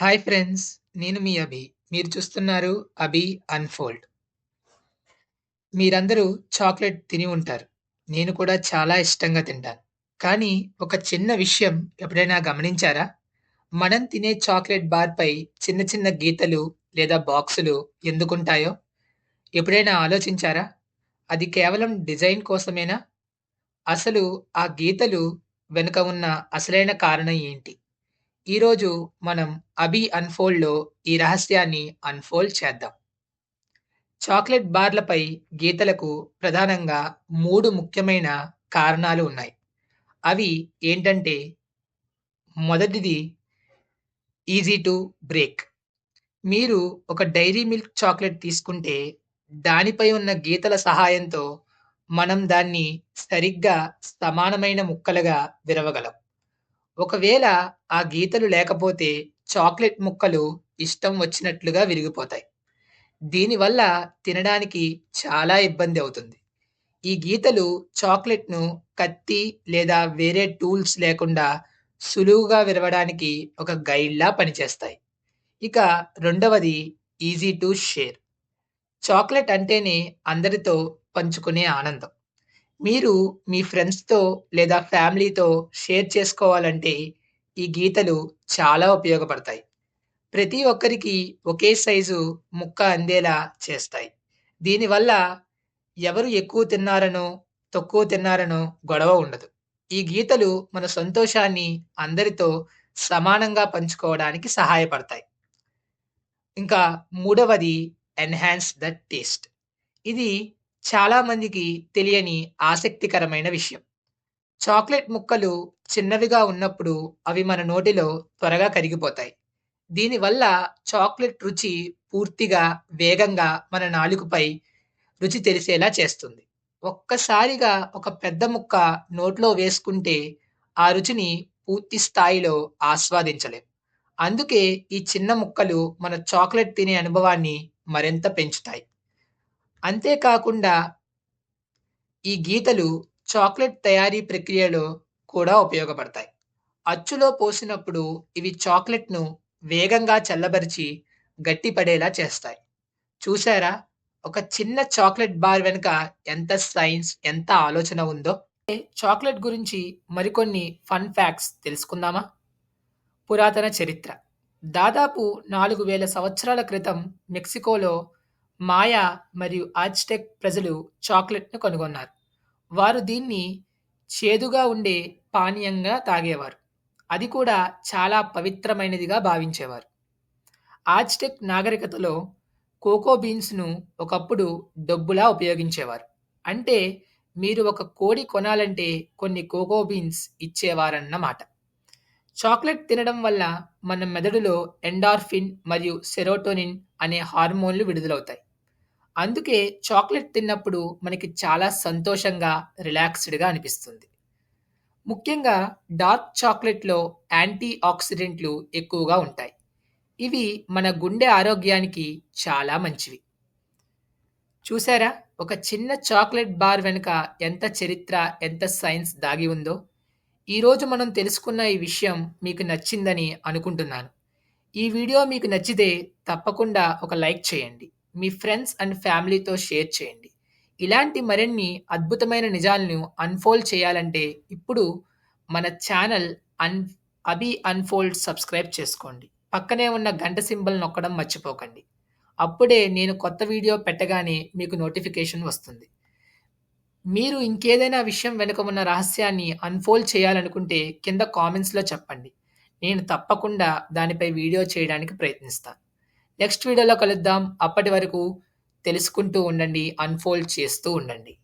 Hi friends. నేను మీ అభి. మీరు చూస్తున్నారు 'అభి అన్‌ఫోల్డ్'. మీరందరూ చాక్లెట్ తిని ఉంటారు. నేను కూడా చాలా ఇష్టంగా తింటాను. కానీ ఒక చిన్న విషయం ఎప్పుడైనా గమనించారా? మనం తినే చాక్లెట్ బార్‌పై చిన్న చిన్న గీతలు లేదా బాక్సులు ఎందుకుంటాయో ఎప్పుడైనా ఆలోచించారా? అది కేవలం డిజైన్ కోసమేనా? అసలు ఆ గీతలు వెనుక ఉన్న అసలైన కారణం ఏంటి? ఈరోజు మనం అబీ అన్‌ఫోల్డ్‌లో ఈ రహస్యాన్ని అన్‌ఫోల్డ్ చేద్దాం. చాక్లెట్ బార్లపై గీతలకు ప్రధానంగా మూడు ముఖ్యమైన కారణాలు ఉన్నాయి. అవి ఏంటంటే మొదటిది ఈజీ టు బ్రేక్. మీరు ఒక డైరీ మిల్క్ చాక్లెట్ తీసుకుంటే దానిపై ఉన్న గీతల సహాయంతో మనం దాన్ని సరిగ్గా సమానమైన ముక్కలుగా విరవగలం. ఒకవేళ ఆ గీతలు లేకపోతే చాక్లెట్ ముక్కలు ఇష్టం వచ్చినట్లుగా విరిగిపోతాయి. దీనివల్ల తినడానికి చాలా ఇబ్బంది అవుతుంది. ఈ గీతలు చాక్లెట్‌ను కత్తి లేదా వేరే టూల్స్ లేకుండా సులువుగా విరవడానికి ఒక గైడ్‌లా పనిచేస్తాయి. ఇక రెండవది ఈజీ టు షేర్. చాక్లెట్ అంటేనే అందరితో పంచుకునే ఆనందం. మీరు మీ ఫ్రెండ్స్‌తో లేదా ఫ్యామిలీతో షేర్ చేసుకోవాలంటే ఈ గీతలు చాలా ఉపయోగపడతాయి. ప్రతి ఒక్కరికి ఒకే సైజు ముక్క అందేలా చేస్తాయి. దీనివల్ల ఎవరు ఎక్కువ తిన్నారనో, తక్కువ తిన్నారనో గొడవ ఉండదు. ఈ గీతలు మన సంతోషాన్ని అందరితో సమానంగా పంచుకోవడానికి సహాయపడతాయి. ఇంకా మూడవది ఎన్హాన్స్ ద టేస్ట్. ఇది చాలా మందికి తెలియని ఆసక్తికరమైన విషయం. చాక్లెట్ ముక్కలు చిన్నవిగా ఉన్నప్పుడు అవి మన నోటిలో త్వరగా కరిగిపోతాయి. దీనివల్ల చాక్లెట్ రుచి పూర్తిగా వేగంగా మన నాలుకపై రుచి తెలిసేలా చేస్తుంది. ఒక్కసారిగా ఒక పెద్ద ముక్క నోట్లో వేసుకుంటే ఆ రుచిని పూర్తి స్థాయిలో ఆస్వాదించలేం. అందుకే ఈ చిన్న ముక్కలు మన చాక్లెట్ తినే అనుభవాన్ని మరింత పెంచుతాయి. అంతేకాకుండా ఈ గీతలు చాక్లెట్ తయారీ ప్రక్రియలో కూడా ఉపయోగపడతాయి. అచ్చులో పోసినప్పుడు ఇవి చాక్లెట్‌ను వేగంగా చల్లబరిచి గట్టిపడేలా చేస్తాయి. చూసారా? ఒక చిన్న చాక్లెట్ బార్ వెనుక ఎంత సైన్స్, ఎంత ఆలోచన ఉందో? చాక్లెట్ గురించి మరికొన్ని ఫన్ ఫ్యాక్ట్స్ తెలుసుకుందామా? పురాతన చరిత్ర దాదాపు 4000 సంవత్సరాల క్రితం మెక్సికోలో మాయా మరియు ఆజ్టెక్ ప్రజలు చాక్లెట్‌ను కనుగొన్నారు. వారు దీన్ని చేదుగా ఉండే పానీయంగా తాగేవారు. అది కూడా చాలా పవిత్రమైనదిగా భావించేవారు. ఆజ్టెక్ నాగరికతలో కోకో బీన్స్‌ను ఒకప్పుడు డబ్బులా ఉపయోగించేవారు. అంటే మీరు ఒక కోడి కొనాలంటే కొన్ని కోకో బీన్స్ ఇచ్చేవారన్నమాట. చాక్లెట్ తినడం వల్ల మన మెదడులో ఎండార్ఫిన్ మరియు సెరోటోనిన్ అనే హార్మోన్‌లు విడుదలవుతాయి. అందుకే చాక్లెట్ తిన్నప్పుడు మనకి చాలా సంతోషంగా, రిలాక్స్‌డ్‌గా అనిపిస్తుంది. ముఖ్యంగా డార్క్ చాక్లెట్‌లో యాంటీ ఆక్సిడెంట్లు ఎక్కువగా ఉంటాయి. ఇవి మన గుండె ఆరోగ్యానికి చాలా మంచివి. చూసారా? ఒక చిన్న చాక్లెట్ బార్ వెనుక ఎంత చరిత్ర, ఎంత సైన్స్ దాగి ఉందో? ఈరోజు మనం తెలుసుకున్న ఈ విషయం మీకు నచ్చిందని అనుకుంటున్నాను. ఈ వీడియో మీకు నచ్చితే తప్పకుండా ఒక లైక్ చేయండి. మీ ఫ్రెండ్స్ అండ్ ఫ్యామిలీతో షేర్ చేయండి. ఇలాంటి మరిన్ని అద్భుతమైన నిజాలను అన్‌ఫోల్డ్ చేయాలంటే ఇప్పుడు మన ఛానల్ అన్ 'అభి అన్‌ఫోల్డ్' సబ్స్క్రైబ్ చేసుకోండి. పక్కనే ఉన్న గంట సింబల్ నొక్కడం మర్చిపోకండి. అప్పుడే నేను కొత్త వీడియో పెట్టగానే మీకు నోటిఫికేషన్ వస్తుంది. మీరు ఇంకేదైనా విషయం వెనుక ఉన్న రహస్యాన్ని అన్‌ఫోల్డ్ చేయాలనుకుంటే కింద కామెంట్స్‌లో చెప్పండి. నేను తప్పకుండా దానిపై వీడియో చేయడానికి ప్రయత్నిస్తాను. నెక్స్ట్ వీడియోలో కలుద్దాం. అప్పటి వరకు తెలుసుకుంటూ ఉండండి. అన్‌ఫోల్డ్ చేస్తూ ఉండండి.